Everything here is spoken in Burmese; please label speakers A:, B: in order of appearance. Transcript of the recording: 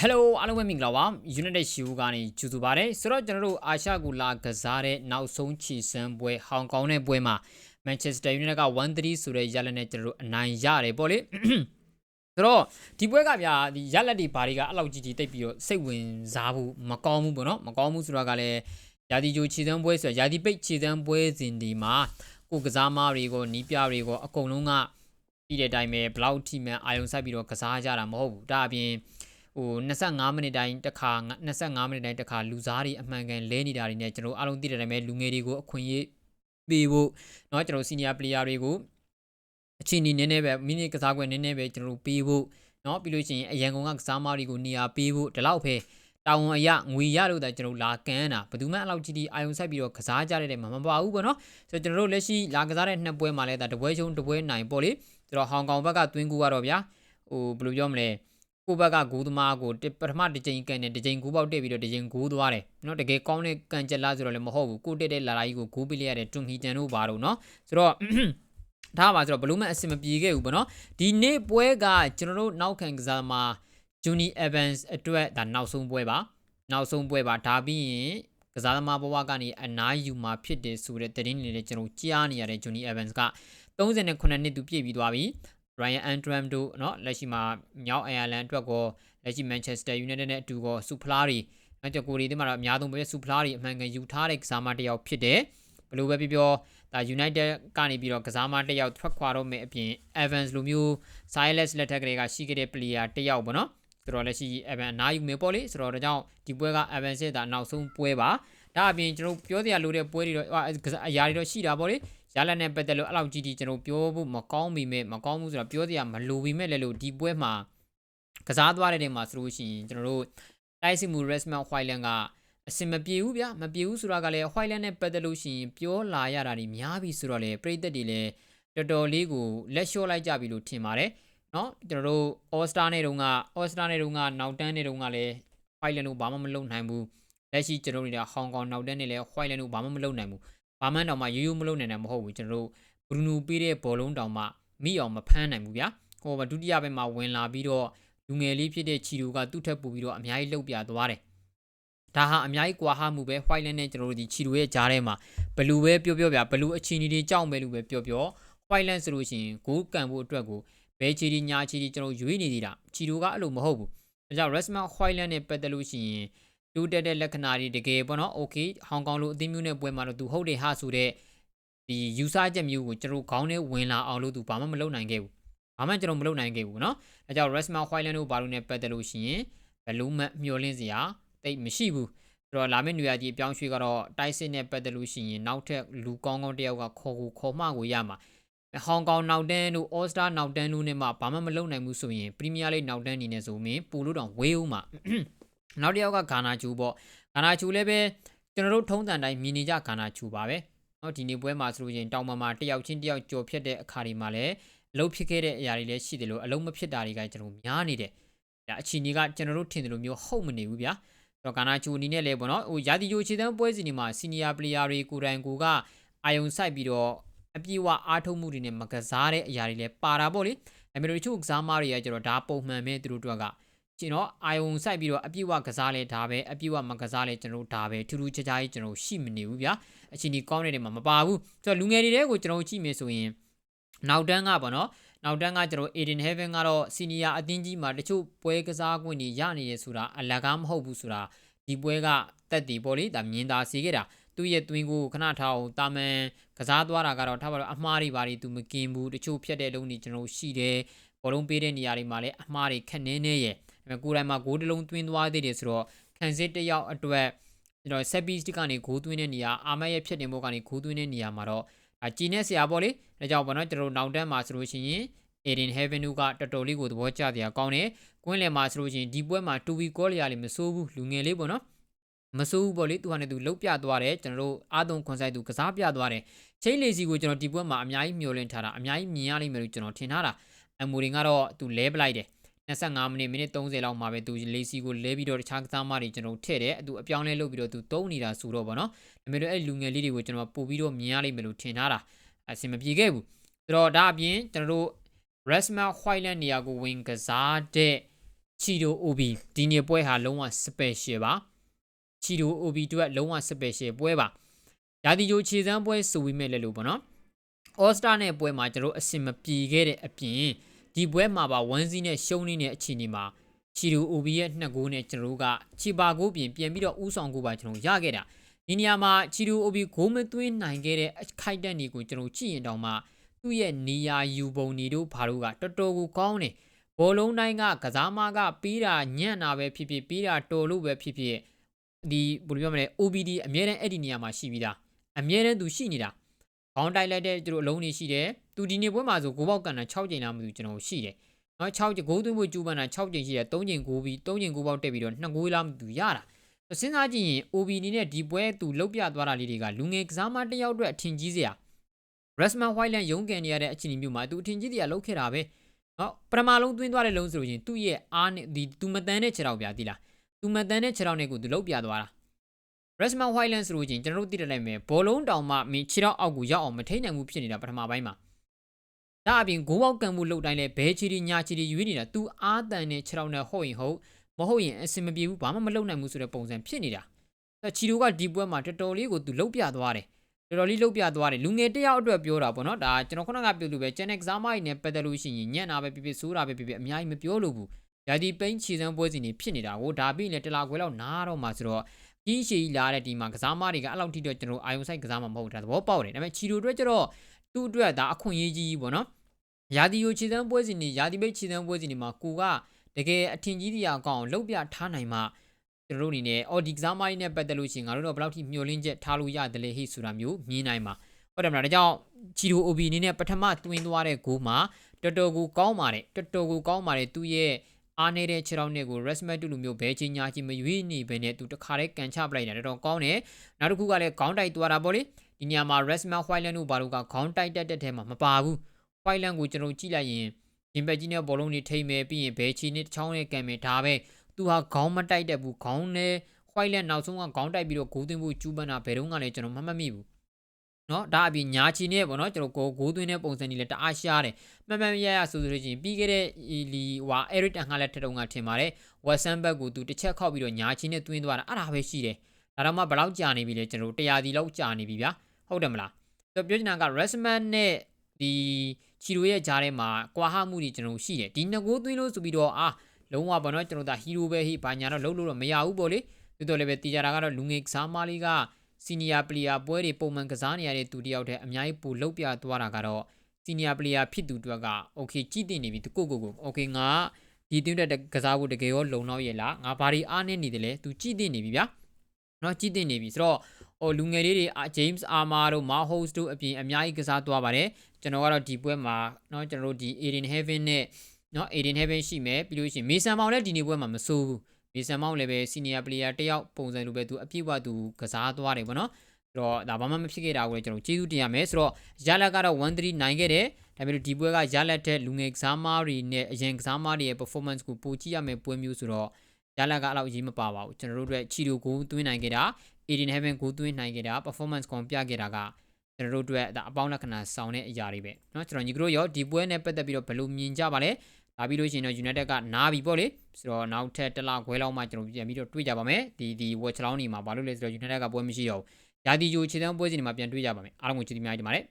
A: Hello အားလုံးပဲမင်္ဂလာပါ United Show ကနေကြိုဆိုပါရစေဆိုတော့ကျွန်တော်တို့အာရှကူလာကစားတဲ့နောက်ဆုံးချီစမ်းပွဲဟောင်ကောင်နဲ့ပွဲမှာ Manchester United က1-3ဆိုတဲ့ရလဒ်နဲ့ကျွန်တော်တို့အနိုင်ရတယ်ပေါ့လေဆိုတော့ဒီပွဲကဗျာဒီရလက်တွေဘာတွေကအဲ့လောက်ကြီးကြီးတိတ်ပြီးတော့စိတ်ဝင်စားဖို့မကောင်းဘူးပေါ့နော်မကောင်းဘူးဆိုတော့ကလည်းယာတီဂျိုခြေစမ်းပွဲဆိုတော့ယာတီပိတ်ခြေစမ်းပွဲစဉ်ဒီမှာကိုကစားမားတွေကိုနီးပြတွေကိုအကုန်လုံးက ပြီးတဲ့အတိုင်းပဲဘလောက်ထိမှန်အာယုံဆိုင်ပြီးတော့ကစားကြတာမဟုတ်ဘူးဒါအပြင်ဟို25မိနစ်တိုင်းတစ်ခါ25မိနစ်တိုင်းတစ်ခါလူစားတွေအမှန်ကန်လဲနေတာတွေနဲ့ကျွန်တော်အားလုံးသိတဲ့အတိုင်းပဲလူငယ်တွေကိုအခွင့်အရေးပေးဖို့เนาะကျွန်တော် senior player တွေကိုအချိန်နည်းနည်းပဲမိနစ်ကစားကွက်နည်းနည်းပဲကျွန်တော်ပေးဖို့เนาะပြီးလို့ရှိရင်အရန်ကုန်ကကစားမတွေကိုနေရာပေးဖို့ဒီလောက်ပဲ တောင်းဝန်အရငွေရလို့တာကျွန်တော်လာကန်တာဘယ်သူမှအဲ့လောက်ကြီးဒီအာယုံဆိုင်ပြီးတော့ကစားကြတဲ့တဲ့မှာမပါဘူးပေါ့နော်ဆိုတော့ကျွန်တော်တို့လက်ရှိလာကစားတဲ့နှစ်ပွဲမှာလဲဒါတပွဲချုံတပွဲနိုင်ပေါ့လေဆိုတော့ဟောင်ကောင်ဘက်ကတွင်းကူကတော့ဗျာဟိုဘယ်လိုပြောမလဲကိုဘက်ကဂိုးသမားကိုပထမတစ်ချိန်ကန်တယ်တစ်ချိန်ဂိုးပေါက်တက်ပြီးတော့တစ်ချိန်ဂိုးသွားတယ်နော်တကယ်ကောင်းတဲ့ကန်ချက်လားဆိုတော့လည်းမဟုတ်ဘူးကိုတက်တဲ့လာလာကြီးကိုဂိုးပေးလိုက်ရတဲ့တွန်ဟီတန်တို့ဘာလို့နော်ဆိုတော့ဒါပါဆိုတော့ဘလို့မှအဆင်မပြေခဲ့ဘူးပေါ့နော်ဒီနေ့ပွဲကကျွန်တော်တို့နောက်ခံကစားမှာ Juni Evans အတွက်ဒါနောက်ဆုံးပွဲပါနောက်ဆုံးပွဲပါဒါပြီးရင်ကစားသမားဘဝကနေအနားယူမှာဖြစ်တယ်ဆိုတဲ့သတင်းတွေလည်းကျွန်တော်ကြားနေရတဲ့ Juni Evans က38နှစ်သူပြည့်ပြီးသွားပြီ Ryan Antrim တို့เนาะလက်ရှိမှာမြောက်အိုင်ယာလန်အတွက်ကောလက်ရှိ Manchester United နဲ့အတူကောစူဖလားတွေအဲ့ကြကိုရီဒီမှာတော့အများဆုံးပဲစူဖလားတွေအမှန်ကန်ယူထားတဲ့ကစားမတစ်ယောက်ဖြစ်တယ်ဘယ်လိုပဲပြောပြောဒါ United ကနေပြီးတော့ကစားမတစ်ယောက်ထွက်ခွာတော့မယ်အပြင် Evans လိုမျိုး Silas လက်ထက်ကလေးကရှိခဲ့တဲ့ player တစ်ယောက်ပေါ့နော် ဆိုတော့လက်ရှိ Evan အနားယူမယ်ပေါ့လေဆိုတော့ဒါကြောင့်ဒီပွဲက Evan စစ်တာနောက်ဆုံးပွဲပါဒါအပြင်ကျွန်တော်ပြောစရာလိုတဲ့ပွဲတွေတော့အရာတွေတော့ရှိတာပေါ့လေရလနဲ့ပတ်သက်လို့အဲ့လောက်ကြီးကြီးကျွန်တော်ပြောဖို့မကောင်းပြီမဲ့မကောင်းဘူးဆိုတော့ပြောစရာမလိုပြီမဲ့လည်းလို့ဒီပွဲမှာကစားသွားတဲ့နေရာမှာဆိုလို့ရှိရင်ကျွန်တော်တို့တိုက်စစ်မှု Resman Whiteland ကအစင်မပြေဘူးဗျမပြေဘူးဆိုတာကလည်း Whiteland နဲ့ပတ်သက်လို့ရှိရင်ပြောလာရတာတွေများပြီဆိုတော့လေပြည်သက်တွေလည်းတော်တော်လေးကိုလက်လျှော့လိုက်ကြပြီလို့ထင်ပါတယ် နော်ကျွန်တော်တို့ All Star နဲ့တုန်းက All Star နဲ့တုန်းကနောက်တန်းနဲ့တုန်းကလည်း Whiteland ကိုဘာမှမလုပ်နိုင်ဘူးလက်ရှိကျွန်တော်တို့တွေကဟောင်ကောင်နောက်တန်းနဲ့လည်း Whiteland ကိုဘာမှမလုပ်နိုင်ဘူးဘာမှတော့မှရိုးရိုးမလုပ်နိုင်တာမဟုတ်ဘူးကျွန်တော်တို့ဘရူနိုပေးတဲ့ဘောလုံးတောင်မှမိအောင်မဖမ်းနိုင်ဘူးဗျာဟိုဒုတိယဘက်မှာဝင်လာပြီးတော့လူငယ်လေးဖြစ်တဲ့ချီတိုကသူ့ထက်ပိုပြီးတော့အများကြီးလှုပ်ပြသွားတယ်ဒါဟာအများကြီးကွာဟမှုပဲ Whiteland နဲ့ကျွန်တော်တို့ဒီချီတိုရဲ့ကြားထဲမှာဘလူပဲပြောပြောဗျာဘလူအချီနီတွေကြောက်ပဲလို့ပဲပြောပြော Whiteland ဆိုလို့ရှိရင်ဂိုးကန်ဖို့အတွက်ကို ဘဲချီဒီညာချီဒီကျွန်တော်ရွေးနေသေးတာချီတိုကအဲ့လိုမဟုတ်ဘူးဒါကြောင့် Resma Whiteland နဲ့ပတ်သက်လို့ရှိရင်တူတက်တဲ့လက္ခဏာတွေတကယ်ပေါ့နော်โอเคဟောင်ကောင်လိုအသင်းမျိုးနဲ့ပွဲမှာတော့သူဟုတ်တယ်ဟာဆိုတဲ့ဒီ user ချက်မျိုးကိုကျွန်တော်ခေါင်းထဲဝင်လာအောင်လို့သူဘာမှမလုပ်နိုင်ခဲ့ဘူးဘာမှကျွန်တော်မလုပ်နိုင်ခဲ့ဘူးเนาะအဲကြောင့် Resma Whiteland တို့ဘာလို့ ਨੇ ပတ်သက်လို့ရှိရင်ဘလူးမတ်မျောလင်းစရာတိတ်မရှိဘူးဆိုတော့လာမယ့်နေရာကြီးအပြောင်းရွှေ့ကတော့တိုက်စစ်နဲ့ပတ်သက်လို့ရှိရင်နောက်ထပ်လူကောင်းကောင်းတယောက်ကခေါ်ကိုခေါ်မှကိုရမှာ ဟောင်ကောင်နောက်တန်းတို့အော်စတာနောက်တန်းတို့နဲ့မှဘာမှမလုပ်နိုင်ဘူးဆိုရင်ပရီးမီးယားလိနောက်တန်းအနေနဲ့ဆိုရင်ပူလို့တော့ဝေးဦးမှာနောက်တစ်ယောက်ကဂါနာချူပေါ့ဂါနာချူလည်းပဲကျွန်တော်တို့ထုံးစံတိုင်းမြင်နေကြဂါနာချူပါပဲ။ဟောဒီနေ့ပွဲမှာဆိုလို့ရင်တောင်မမှာတယောက်ချင်းတယောက်ကြော်ဖြတ်တဲ့အခါတွေမှာလည်းအလုံးဖြစ်ခဲ့တဲ့အရာတွေလည်းရှိတယ်လို့အလုံးမဖြစ်တာတွေကကျွန်တော်များနေတယ်။ဒါအချီနေကကျွန်တော်တို့ထင်တယ်လို့မျိုးဟုတ်မနေဘူးဗျာ။တော့ဂါနာချူအနေနဲ့လည်းပေါ့နော်ဟိုရာသီယိုခြေတန်းပွဲစဉ်တွေမှာစီနီယာပလေယာတွေကိုယ်တိုင်ကိုကအာယုံဆိုင်ပြီးတော့ အပြေဝအားထုတ်မှုတွေနဲ့မကစားတဲ့အရာတွေလည်းပါတာပေါ့လေအမေရိချို့ကစားမားတွေကကျတော့ဒါပုံမှန်ပဲသူတို့တို့ကကျွန်တော်အာယုံစိုက်ပြီးတော့အပြည့်ဝကစားလဲဒါပဲအပြည့်ဝမကစားလဲကျွန်တော်ဒါပဲထူးထူးခြားခြားကြီးကျွန်တော်ရှိမနေဘူးဗျာအချင်းဒီကောင်းတဲ့နေမှာမပါဘူးဆိုတော့လူငယ်တွေတဲကိုကျွန်တော်ကြည့်မယ်ဆိုရင်နောက်တန်းကပေါ့နော်နောက်တန်းကကျွန်တော် Aiden Heaven ကတော့ senior အသင်းကြီးမှာတချို့ပွဲကစားခွင့်တွေရနေရဆိုတာအလကားမဟုတ်ဘူးဆိုတာဒီပွဲကတက်တည်ပေါ့လေဒါမြင်သာစေခဲ့တာ သူ့ရဲ့တွင်းကိုခဏထားအောင်တာမန်ကစားသွားတာကတော့ထားပါတော့အမှားတွေပါတွေသူမกินဘူးတချို့ဖြတ်တဲ့လုံးတွေကျွန်တော်ရှိတယ်ဘောလုံးပေးတဲ့နေရာတွေမှာလည်းအမှားတွေခက်နေနေရဲ့ဒါပေမဲ့ကိုယ်တိုင်မှာဂိုးတစ်လုံးသွင်းသွားသေးတယ်ဆိုတော့ခံစစ်တစ်ယောက်အတွက်ကျွန်တော်ဆက်ပီးစတစ်ကနေဂိုးသွင်းတဲ့နေရာအာမတ်ရဲ့ဖြစ်တင်ဖို့ကနေဂိုးသွင်းတဲ့နေရာမှာတော့အကြည်နဲ့ဆရာပေါ့လေဒါကြောင့်ပေါ့နော်ကျွန်တော်နောက်တန်းမှာဆိုလို့ရှိရင် Aiden Heaven ကတော်တော်လေးကိုသဘောကျတရားကောင်းတယ်။ကွင်းလယ်မှာဆိုလို့ရှိရင်ဒီပွဲမှာ 2V call ရလေးမစိုးဘူးလူငယ်လေးပေါ့နော်။ မစိုးဘူးပေါ့လေသူဟာနဲ့သူလှုပ်ပြသွားတယ်ကျွန်တော်တို့အာသုံခွန်ဆိုင်သူကစားပြသွားတယ်။ချိန်လေစီကိုကျွန်တော်ဒီပွဲမှာအများကြီးမျှော်လင့်ထားတာအများကြီးမြင်ရလိမ့်မယ်လို့ကျွန်တော်ထင်ထားတာ။အမူရင်ကတော့သူလဲပလိုက်တယ်25မိနစ်မိနစ်30လောက်မှာပဲသူလေးစီကိုလဲပြီးတော့တခြားကစားမတွေကျွန်တော်ထည့်တယ်သူအပြောင်းလဲလုပ်ပြီးတော့သူတုံးနေတာဆိုတော့ဗောနော်ဒါပေမဲ့အဲ့လူငယ်လေးတွေကိုကျွန်တော်ပို့ပြီးတော့မြင်ရလိမ့်မယ်လို့ထင်ထားတာအဆင်မပြေခဲ့ဘူးဆိုတော့ဒါအပြင်ကျွန်တော်တို့ Resma Whiteland နေရာကိုဝင်ကစားတဲ့ချီတို OB ဒီနေ့ပွဲဟာလုံးဝ special ပါ ချီတို OB အတွက်လုံးဝ special ပွဲပါရာသီကြိုခြေစမ်းပွဲဆိုပြီးမဲ့လည်းလို့ပေါ့နော် All Star နဲ့ပွဲမှာကျွန်တော်အစင်မပြေခဲ့တဲ့အပြင်ဒီပွဲမှာပါ1စီးနဲ့ရှုံးနေတဲ့အခြေအနေမှာချီတို OB ရဲ့နှစ်ဂိုးနဲ့ကျွန်တော်တို့ကချီပါဂိုးပြင်ပြန်ပြီးတော့ဥဆောင်ကိုပါကျွန်တော်ရခဲ့တာဒီနေရာမှာချီတို OB ဂိုးမသွင်းနိုင်ခဲ့တဲ့အခိုက်အတန့်တွေကိုကျွန်တော်ကြည့်ရင်တောင်မှသူ့ရဲ့နေရာယူပုံနေတို့ဘာလို့ကတော်တော်ကိုကောင်းတယ်ဘောလုံးတိုင်းကကစားမကပြီးတာညံ့တာပဲဖြစ်ဖြစ်ပြီးတာတော်လို့ပဲဖြစ်ဖြစ် ဒီဘယ်လိုပြောမလဲ OBD အမြဲတမ်းအဲ့ဒီနေရာမှာရှိပြီးသားအမြဲတမ်းသူရှိနေတာခေါင်းတိုက်လိုက်တဲ့သူတို့အလုံးတွေရှိတယ်သူဒီနေ့ပွဲမှာဆိုဂိုးပေါက်ကန်တာ6ချိန်လားမသိဘူးကျွန်တော်ရှိတယ်နော်6ချိန်ဂိုးသွင်းဖို့ကျူးပန်းတာ6ချိန်ရှိတယ်3ချိန်ဂိုးပြီး3ချိန်ဂိုးပေါက်တက်ပြီးတော့2ဂိုးလားမသိဘူးရတာစဉ်းစားကြည့်ရင် OBD နဲ့ဒီပွဲသူလုတ်ပြသွားတာလေးတွေကလူငယ်ကစားမတစ်ယောက်အတွက်အထင်ကြီးစရာ Resman Whiteland ရုံးကန်နေရတဲ့အခြေအနေမျိုးမှာသူအထင်ကြီးစရာလုတ်ခဲ့တာပဲနော်ပထမလုံးသွင်းသွားတဲ့လုံးဆိုလို့ရှိရင်သူ့ရဲ့အားနဲ့ဒီသူမတန်းတဲ့ခြေထောက်ပြသီလား သူမတန်းတဲ့ခြေထောက်နဲ့ကိုသူလုတ်ပြသွားတာ Resman Whiteland ဆိုလို့ရှိရင်ကျွန်တော်တို့သိတယ်လိုက်မယ်ဘောလုံးတောင်မှမင်းခြေထောက်အောက်ကိုရောက်အောင်မထိနိုင်ဘူးဖြစ်နေတာပထမပိုင်းမှာဒါအပြင်ဂိုးပေါက်ကန်မှုလုတ်တိုင်းလဲဘဲချီရီညာချီရီရွေးနေတာသူအားတန်တဲ့ခြေထောက်နဲ့ဟုတ်ရင်ဟုတ်မဟုတ်ရင်အဆင်မပြေဘူးဘာမှမလုပ်နိုင်ဘူးဆိုတဲ့ပုံစံဖြစ်နေတာအဲချီရိုကဒီပွဲမှာတော်တော်လေးကိုသူလုတ်ပြသွားတယ်တော်တော်လေးလုတ်ပြသွားတယ်လူငယ်တစ်ယောက်အတွက်ပြောတာပေါ့နော်ဒါကျွန်တော်ခုနကပြောလို့ပဲ channel ကစားမကြီးနဲ့ပတ်သက်လို့ရှိရင်ညံ့တာပဲဖြစ်ဖြစ်ဆိုးတာပဲဖြစ်ဖြစ်အများကြီးမပြောလို့ဘူး ဓာဒီပိန်းခြေစမ်းပွဲစီနေဖြစ်နေတာကိုဒါပြီးရင်တလာခွဲလောက်နားတော့မှဆိုတော့ကြီးရှည်ကြီးလာတဲ့ဒီမှာကစားမတွေကအဲ့လောက်ထိတော့ကျွန်တော်အာယုံဆိုင်ကစားမှာမဟုတ်တာသဘောပေါက်တယ်ဒါပေမဲ့ချီတိုအတွက်ကျတော့သူ့အတွက်ဒါအခွင့်အရေးကြီးပေါ့နော်ရာဒီယိုခြေစမ်းပွဲစီနေရာဒီပိန်းခြေစမ်းပွဲစီနေမှာကိုကတကယ်အထင်ကြီးတရားကောင်းအောင်လှုပ်ပြထားနိုင်မှကျွန်တော်တို့အနေနဲ့အော်ဒီကစားမကြီးနဲ့ပတ်သက်လို့ရှိရင်ငါတို့တော့ဘယ်လောက်ထိမျှော်လင့်ချက်ထားလို့ရတယ်လေဟိဆိုတာမျိုးမြင်နိုင်မှာဟုတ်တယ်မလားဒါကြောင့်ချီတို OB အနေနဲ့ပထမတွင်းသွားတဲ့ဂိုးမှာတော်တော်ကိုကောင်းပါတယ်တော်တော်ကိုကောင်းပါတယ်သူရဲ့ အားနေတဲ့ခြေထောက်နဲ့ကို resmat တူလိုမျိုးဘဲချင်းညာချင်းမရွေးနေပဲနဲ့သူတခါတည်းကန်ချပလိုက်တာတော်တော်ကောင်းတယ်နောက်တစ်ခုကလည်းခေါင်းတိုက်သွားတာပေါ့လေဒီညမှာ resmat whiteland တို့ဘာလို့ကခေါင်းတိုက်တက်တဲ့ထဲမှာမပါဘူး whiteland ကိုကျွန်တော်ကြည့်လိုက်ရင်ရင်ဘက်ကြီးနဲ့ဘောလုံးတွေထိမ့်မယ်ပြီးရင်ဘဲချီနဲ့ချောင်းနဲ့ကန်မယ်ဒါပဲသူဟာခေါင်းမတိုက်တတ်ဘူးခေါင်းနဲ့ whiteland နောက်ဆုံးကခေါင်းတိုက်ပြီးတော့ဂိုးသွင်းဖို့ကျူးပန်းတာဘယ်တော့မှလည်းကျွန်တော်မမှတ်မိဘူး နော်ဒါအပြင်ညာချီနဲ့ပေါ့နော်ကျွန်တော်ကိုဂိုးသွင်းတဲ့ပုံစံကြီးလည်းတအားရှားတယ်မှန်မှန်ရရဆိုဆိုလို့ချင်းပြီးခဲ့တဲ့လီဟွာအရစ်တန်ကလည်းထထုံကထင်ပါတယ်ဝက်ဆန်ဘက်ကိုသူတစ်ချက်ခောက်ပြီးတော့ညာချီနဲ့သွင်းသွားတာအဲ့ဒါပဲရှိတယ်ဒါတော့မှဘလောက်ကြာနေပြီလဲကျွန်တော်100ဒီလောက်ကြာနေပြီဗျာဟုတ်တယ်မလားဆိုတော့ပြောချင်တာက Resman နဲ့ဒီချီရိုရဲ့ဂျားထဲမှာကွာဟမှုတွေကျွန်တော်ရှိတယ်ဒီနှစ်ကိုသွင်းလို့ဆိုပြီးတော့အာလုံးဝပေါ့နော်ကျွန်တော်ဒါဟီရိုပဲဟိဘာညာတော့လုံးလို့တော့မရဘူးပေါ့လေတိုးတော်လည်းပဲတီကြတာကတော့လူငယ်ကစားမလေးက စီနီယာပလီယာပွဲတွေပုံမှန်ကစားနေရတဲ့သူတယောက်တည်းအများကြီးပိုလောက်ပြသွားတာကတော့စီနီယာပလီယာဖြစ်သူတွက်က okay ကြည့်တင်နေပြီသူကိုကိုကို okay ငါဒီတင်းတဲ့ကစားဖို့တကယ်ရောလုံလောက်ရဲ့လားငါဘာဒီအားနေနေတယ်လဲသူကြည့်တင်နေပြီဗျာနော်ကြည့်တင်နေပြီဆိုတော့ဟိုလူငယ်လေးတွေ James Armour တို့ Mahomes တို့အပြင်အများကြီးကစားသွားပါတယ်ကျွန်တော်ကတော့ဒီပွဲမှာနော်ကျွန်တော်တို့ဒီ Eden Heaven နဲ့နော် Eden Heaven ရှိမယ်ပြီးလို့ရှိရင် Mason Mount လည်းဒီနေ့ပွဲမှာမဆိုးဘူး မေဆန်မောင်းလည်းပဲစီနီယာပလေယာတယောက်ပုံစံလိုပဲသူအပြည့်အဝသူကစားသွားတယ်ပေါ့နော်ဆိုတော့ဒါဘာမှမဖြစ်ခဲ့တာကိုလည်းကျွန်တော်ကျေးဇူးတင်ရမယ်ဆိုတော့ရလက်ကတော့1-3နိုင်ခဲ့တယ်ဒါပေမဲ့ဒီပွဲကရလက်တဲ့လူငယ်ကစားမားတွေနဲ့အရင်ကစားမားတွေရဲ့ performance ကိုပိုကြည့်ရမယ်ပွဲမျိုးဆိုတော့ရလက်ကအဲ့လောက်အရေးမပါပါဘူးကျွန်တော်တို့အတွက်ချီတိုကိုသွင်းနိုင်ခဲ့တာ Aiden Heaven ကိုသွင်းနိုင်ခဲ့တာ performance ကောင်ပြခဲ့တာကကျွန်တော်တို့အတွက်ဒါအပေါင်းလက္ခဏာဆောင်တဲ့အရာတွေပဲเนาะကျွန်တော်ညီကတို့ရောဒီပွဲနဲ့ပတ်သက်ပြီးတော့ဘယ်လိုမြင်ကြပါလဲ ဒါပြီးလို့ရှိရင်တော့ United ကနားပြီပေါ့လေဆိုတော့နောက်ထပ်တစ်လခွဲလောက်မှကျွန်တော်ပြန်ပြီးတော့တွေ့ကြပါမယ်ဒီဒီ watch လောင်းနေမှာဘာလို့လဲဆိုတော့ United ကပွဲမရှိတော့ဘူးရာသီဂျိုခြေတန်းပွဲစဉ်တွေမှာပြန်တွေ့ကြပါမယ်အားလုံးကိုကျေးဇူးများတင်ပါတယ်